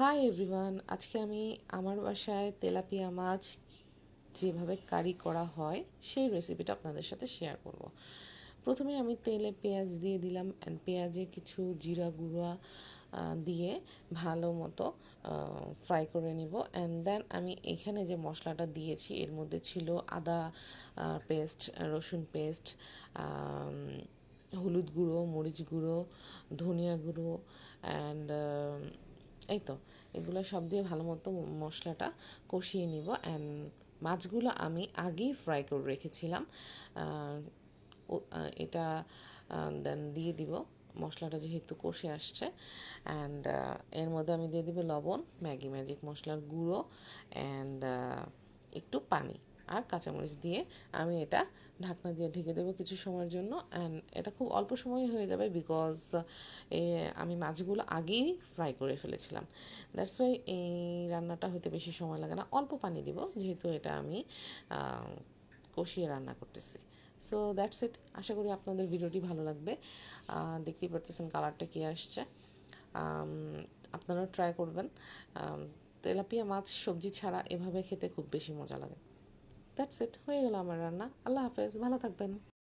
Hi everyone আজকে আমি আমার বাসায় তেলাপিয়া মাছ যেভাবে কারি করা হয়, সেই রেসিপিটা আপনাদের সাথে শেয়ার করব। প্রথমে আমি তেলে পেঁয়াজ দিয়ে দিলাম অ্যান্ড পেঁয়াজে কিছু জিরা গুঁড়া দিয়ে ভালো মতো ফ্রাই করে নিব। অ্যান্ড দেন আমি এখানে যে মশলাটা দিয়েছি, এর মধ্যে ছিল আদা পেস্ট রসুন পেস্ট হলুদ গুঁড়ো, মরিচ গুঁড়ো, ধনিয়া গুঁড়ো অ্যান্ড এই তো এগুলো সব দিয়ে ভালো মতো মশলাটা কষিয়ে নিব অ্যান্ড মাছগুলো আমি আগেই ফ্রাই করে রেখেছিলাম। এটা দেন দিয়ে দিব, মশলাটা যেহেতু কষে আসছে। অ্যান্ড এর মধ্যে আমি দিয়ে দিব লবণ, ম্যাগি ম্যাজিক মশলার গুঁড়ো অ্যান্ড একটু পানি। আর কাঁচামরিচ দিয়ে আমি এটা ঢাকনা দিয়ে ঢেকে দেবো কিছু সময়ের জন্য। অ্যান্ড এটা খুব অল্প সময় হয়ে যাবে বিকজ আমি মাছগুলো আগেই ফ্রাই করে ফেলেছিলাম। দ্যাটস ওয়াই এই রান্নাটা হতে বেশি সময় লাগে না। অল্প পানি দিব, যেহেতু এটা আমি কষিয়ে রান্না করতেছি। সো দ্যাটস ইট আশা করি আপনাদের ভিডিওটি ভালো লাগবে। দেখতেই পারতেছেন কালারটা কী আসছে। আপনারাও ট্রাই করবেন। তেলাপিয়া মাছ সবজি ছাড়া এভাবে খেতে খুব বেশি মজা লাগে। দ্যাটস ইট হয়ে গেল আমার রান্না। আল্লাহ হাফেজ। ভালো থাকবেন।